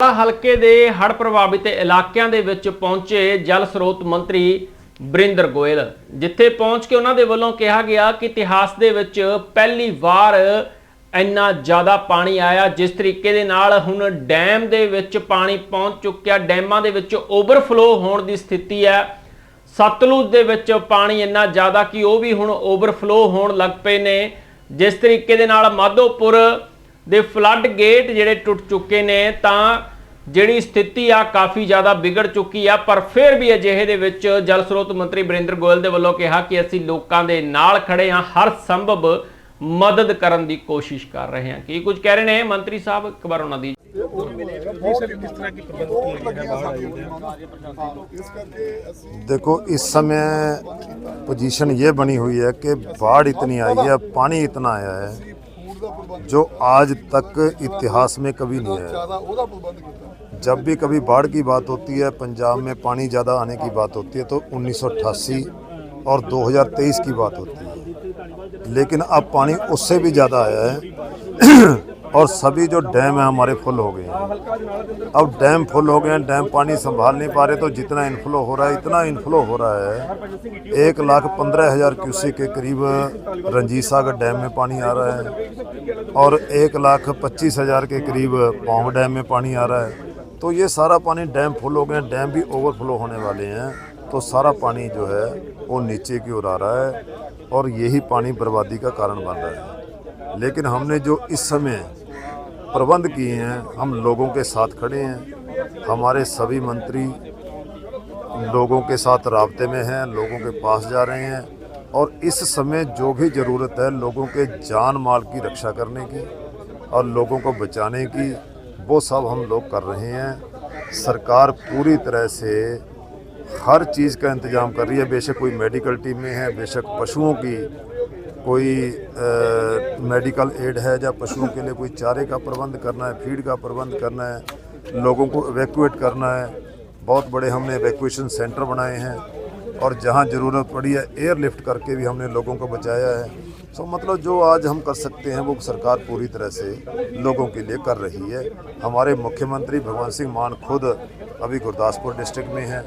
ਹਲਕੇ ਦੇ ਹੜ੍ਹ ਪ੍ਰਭਾਵਿਤ ਇਲਾਕਿਆਂ ਦੇ ਵਿੱਚ ਪਹੁੰਚੇ ਜਲ ਸਰੋਤ ਮੰਤਰੀ ਬਰਿੰਦਰ ਗੋਇਲ, ਜਿੱਥੇ ਪਹੁੰਚ ਕੇ ਉਹਨਾਂ ਦੇ ਵੱਲੋਂ ਕਿਹਾ ਗਿਆ ਕਿ ਇਤਿਹਾਸ ਦੇ ਵਿੱਚ ਪਹਿਲੀ ਵਾਰ ਇੰਨਾ ਜ਼ਿਆਦਾ ਪਾਣੀ ਆਇਆ, ਜਿਸ ਤਰੀਕੇ ਦੇ ਨਾਲ ਹੁਣ ਡੈਮ ਦੇ ਵਿੱਚ ਪਾਣੀ ਪਹੁੰਚ ਚੁੱਕਿਆ, ਡੈਮਾਂ ਦੇ ਵਿੱਚ ਓਵਰਫਲੋ ਹੋਣ ਦੀ ਸਥਿਤੀ ਹੈ। ਸਤਲੁਜ ਦੇ ਵਿੱਚ ਪਾਣੀ ਇੰਨਾ ਜ਼ਿਆਦਾ ਕਿ ਉਹ ਵੀ ਹੁਣ ਓਵਰਫਲੋ ਹੋਣ ਲੱਗ ਪਏ ਨੇ। ਜਿਸ ਤਰੀਕੇ ਦੇ ਨਾਲ ਮਾਧੋਪੁਰ ਦੇ ਫਲੱਡ ਗੇਟ ਜਿਹੜੇ ਟੁੱਟ ਚੁੱਕੇ ਨੇ ਤਾਂ ਜਿਹੜੀ ਸਥਿਤੀ ਆ ਕਾਫੀ ਜ਼ਿਆਦਾ ਵਿਗੜ ਚੁੱਕੀ ਆ ਪਰ ਫਿਰ ਵੀ ਅਜਿਹੇ ਦੇ ਵਿੱਚ ਜਲ ਸਰੋਤ ਮੰਤਰੀ ਬਰਿੰਦਰ ਗੋਇਲ ਦੇ ਵੱਲੋਂ ਕਿਹਾ ਕਿ ਅਸੀਂ ਲੋਕਾਂ ਦੇ ਨਾਲ ਖੜੇ ਹਾਂ ਹਰ ਸੰਭਵ ਮਦਦ ਕਰਨ ਦੀ ਕੋਸ਼ਿਸ਼ ਕਰ ਰਹੇ ਹਾਂ ਕੀ ਕੁਝ ਕਹਿ ਰਹੇ ਨੇ ਮੰਤਰੀ ਸਾਹਿਬ ਇੱਕ ਵਾਰ ਉਹਨਾਂ ਦੀ ਜੀ ਸਰ किस तरह की प्रबंध किए गए हैं बाढ़ आई हुई है देखो इस समय पोजीशन ये बनी हुई है कि बाढ़ इतनी आई है पानी इतना आया है जो आज तक इतिहास में कभी नहीं है। जब भी कभी बाढ़ की बात होती है, पंजाब में पानी ज़्यादा आने की बात होती है तो उन्नीस सौ अट्ठासी और 2023 की बात होती है। लेकिन अब पानी उससे भी ज़्यादा आया है। और सभी जो डैम है हमारे फुल हो गए हैं। अब डैम फुल हो गए हैं, डैम पानी संभाल नहीं पा रहे तो जितना इनफ्लो हो रहा है, इतना इनफ्लो हो रहा है। एक लाख पंद्रह हज़ार क्यूसेक के करीब रंजीत सागर डैम में पानी आ रहा है और एक लाख पच्चीस हज़ार के करीब पौंग डैम में पानी आ रहा है। तो ये सारा पानी डैम फुल हो गए हैं, डैम भी ओवरफ्लो होने वाले हैं। तो सारा पानी जो है, वो नीचे की ओर आ रहा है और यही पानी बर्बादी का कारण बन रहा है। लेकिन हमने जो इस समय प्रबंध किए हैं, हम लोगों के साथ खड़े हैं। हमारे सभी मंत्री लोगों के साथ रबते में हैं, लोगों के पास जा रहे हैं और इस समय जो भी ज़रूरत है, लोगों के जान माल की रक्षा करने की और लोगों को बचाने की, वो सब हम लोग कर रहे हैं। सरकार पूरी तरह से हर चीज़ का इंतज़ाम कर रही है। बेशक कोई मेडिकल टीमें हैं, बेशक पशुओं की कोई अ, मेडिकल एड है या पशुओं के लिए कोई चारे का प्रबंध करना है फ़ीड का प्रबंध करना है लोगों को इवैक्यूएट करना है बहुत बड़े हमने इवैक्यूएशन सेंटर बनाए हैं और जहाँ ज़रूरत पड़ी है एयरलिफ्ट करके भी हमने लोगों को बचाया है। सो मतलब जो आज हम कर सकते हैं वो सरकार पूरी तरह से लोगों के लिए कर रही है। हमारे मुख्यमंत्री भगवंत सिंह मान खुद अभी गुरदासपुर डिस्ट्रिक्ट में हैं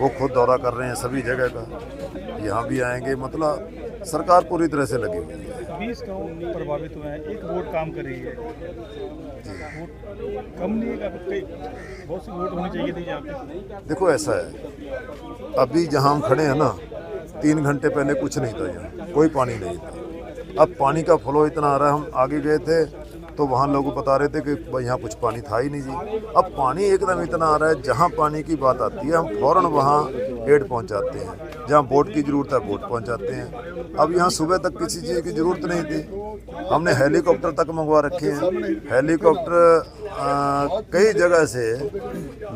वो खुद दौरा कर रहे हैं सभी जगह का। यहाँ भी आएँगे मतलब सरकार पूरी तरह से लगी हुई है। बीस गाँव प्रभावित हुए हैं एक वोट काम कर रही है। वोट कम नहीं है बहुत सी वोट होनी चाहिए थी यहाँ पे। देखो ऐसा है। अभी जहाँ हम खड़े हैं ना तीन घंटे पहले कुछ नहीं था यहाँ कोई पानी नहीं था। अब पानी का फ्लो इतना आ रहा है हम आगे गए थे तो वहाँ लोग बता रहे थे कि भाई यहाँ कुछ पानी था ही नहीं जी। अब पानी एकदम इतना आ रहा है जहाँ पानी की बात आती है हम फ़ौरन वहाँ एड पहुँचाते हैं जहाँ बोट की ज़रूरत है बोट पहुँचाते हैं अब यहाँ सुबह तक किसी चीज़ की ज़रूरत नहीं थी हमने हेलीकॉप्टर तक मंगवा रखे हैं हेलीकॉप्टर अ, कई जगह से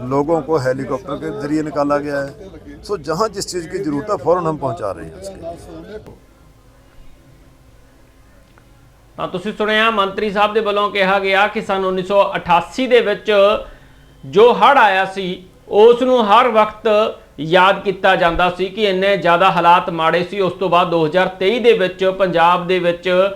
लोगों को हेलीकॉप्टर के जरिए निकाला गया है सो जहाँ जिस चीज़ की ज़रूरत है फ़ौरन हम पहुँचा रहे हैं उसके ਤਾਂ ਤੁਸੀਂ ਸੁਣਿਆ ਮੰਤਰੀ ਸਾਹਿਬ ਦੇ ਵੱਲੋਂ ਕਿਹਾ ਗਿਆ ਕਿ ਸਨ 1988 ਦੇ ਵਿੱਚ ਜੋ ਹੜ੍ਹ ਆਇਆ ਸੀ ਉਸ ਨੂੰ ਹਰ ਵਕਤ ਯਾਦ ਕੀਤਾ ਜਾਂਦਾ ਸੀ ਕਿ ਇੰਨੇ ਜ਼ਿਆਦਾ ਹਾਲਾਤ ਮਾੜੇ ਸੀ। ਉਸ ਤੋਂ ਬਾਅਦ 2023 ਦੇ ਵਿੱਚ ਪੰਜਾਬ ਦੇ ਵਿੱਚ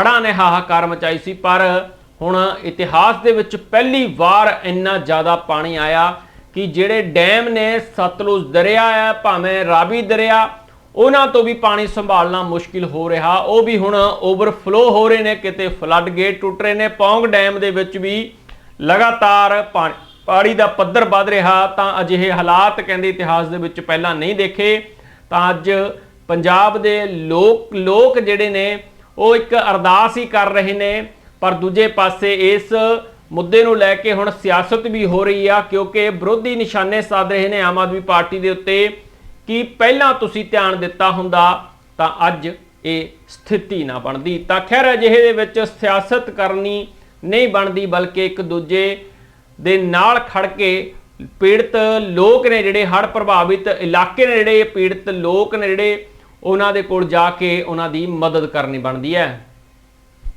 ਹੜ੍ਹਾਂ ਨੇ ਹਾਹਾਕਾਰ ਮਚਾਈ ਸੀ। ਪਰ ਹੁਣ ਇਤਿਹਾਸ ਦੇ ਵਿੱਚ ਪਹਿਲੀ ਵਾਰ ਇੰਨਾ ਜ਼ਿਆਦਾ ਪਾਣੀ ਆਇਆ ਕਿ ਜਿਹੜੇ ਡੈਮ ਨੇ, ਸਤਲੁਜ ਦਰਿਆ ਆ, ਭਾਵੇਂ ਰਾਵੀ ਦਰਿਆ, ਉਹਨਾਂ ਤੋਂ ਵੀ ਪਾਣੀ ਸੰਭਾਲਣਾ ਮੁਸ਼ਕਿਲ ਹੋ ਰਿਹਾ। ਉਹ ਵੀ ਹੁਣ ਓਵਰਫਲੋ ਹੋ ਰਹੇ ਨੇ, ਕਿਤੇ ਫਲੱਡ ਗੇਟ ਟੁੱਟ ਰਹੇ ਨੇ, ਪੌਂਗ ਡੈਮ ਦੇ ਵਿੱਚ ਵੀ ਲਗਾਤਾਰ ਪਾ- ਪਾੜੀ ਦਾ ਪੱਧਰ ਵੱਧ ਰਿਹਾ, ਤਾਂ ਅਜਿਹੇ ਹਾਲਾਤ ਕਹਿੰਦੇ ਇਤਿਹਾਸ ਦੇ ਵਿੱਚ ਪਹਿਲਾਂ ਨਹੀਂ ਦੇਖੇ। ਤਾਂ ਅੱਜ ਪੰਜਾਬ ਦੇ ਲੋਕ ਲੋਕ ਜਿਹੜੇ ਨੇ, ਉਹ ਇੱਕ ਅਰਦਾਸ ਹੀ ਕਰ ਰਹੇ ਨੇ। ਪਰ ਦੂਜੇ ਪਾਸੇ ਇਸ ਮੁੱਦੇ ਨੂੰ ਲੈ ਕੇ ਹੁਣ ਸਿਆਸਤ ਵੀ ਹੋ ਰਹੀ ਆ, ਕਿਉਂਕਿ ਵਿਰੋਧੀ ਨਿਸ਼ਾਨੇ ਸਾਧ ਰਹੇ ਨੇ ਆਮ ਆਦਮੀ ਪਾਰਟੀ ਦੇ ਉੱਤੇ ਕਿ ਪਹਿਲਾਂ ਤੁਸੀਂ ਧਿਆਨ ਦਿੱਤਾ ਹੁੰਦਾ, ਤਾਂ ਅੱਜ ਇਹ ਸਥਿਤੀ ਨਾ ਬਣਦੀ। ਤਾਂ ਖੈਰ ਅਜਿਹੇ ਦੇ ਵਿੱਚ ਸਿਆਸਤ ਕਰਨੀ ਨਹੀਂ ਬਣਦੀ, ਬਲਕਿ ਇੱਕ ਦੂਜੇ ਦੇ ਨਾਲ ਖੜ ਕੇ ਪੀੜਤ ਲੋਕ ਨੇ ਜਿਹੜੇ ਹੜ੍ਹ ਪ੍ਰਭਾਵਿਤ ਇਲਾਕੇ ਨੇ ਜਿਹੜੇ ਪੀੜਤ ਲੋਕ ਨੇ ਜਿਹੜੇ ਉਹਨਾਂ ਦੇ ਕੋਲ ਜਾ ਕੇ ਉਹਨਾਂ ਦੀ ਮਦਦ ਕਰਨੀ ਬਣਦੀ ਹੈ।